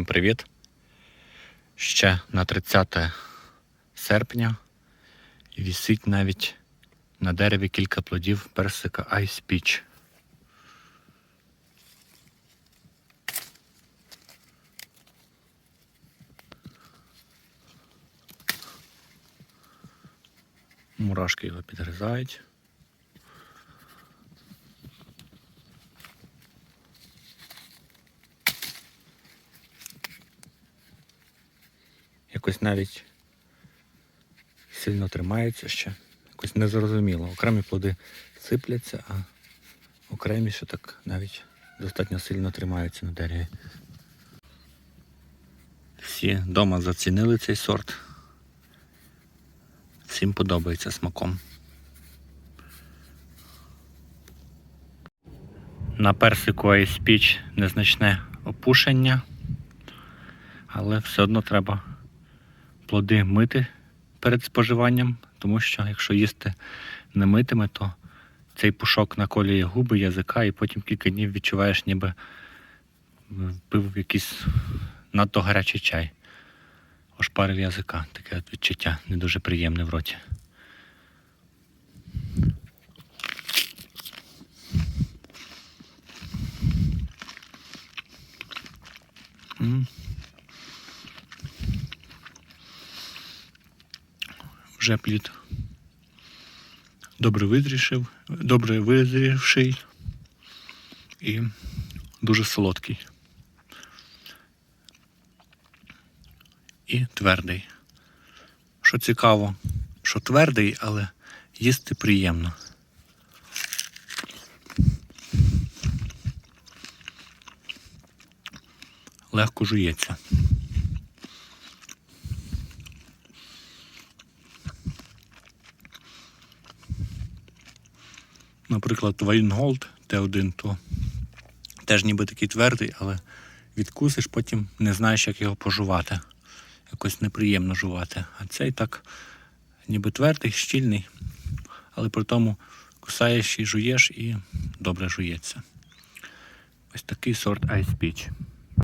Всім привіт! Ще на 30 серпня вісить навіть на дереві кілька плодів персика Ice Peach. Мурашки його підгризають. Якось навіть сильно тримаються ще. Якось незрозуміло. Окремі плоди сипляться, а окремі ще так навіть достатньо сильно тримаються на дереві. Всі вдома зацінили цей сорт. Всім подобається смаком. На персику Peach незначне опушення, але все одно треба плоди мити перед споживанням, тому що якщо їсти не митими, то цей пушок наколює губи, язика, і потім кілька днів відчуваєш, ніби пив якийсь надто гарячий чай. Ошпарив язика. Таке відчуття не дуже приємне в роті. М. Вже плід добре визрішив, добре визрівший і дуже солодкий. І твердий. Що цікаво, що твердий, але їсти приємно. Легко жується. Наприклад, Вайнголд Т1, то теж ніби такий твердий, але відкусиш, потім не знаєш, як його пожувати. Якось неприємно жувати. А цей так ніби твердий, щільний, але при тому кусаєш і жуєш і добре жується. Ось такий сорт Ice Peach.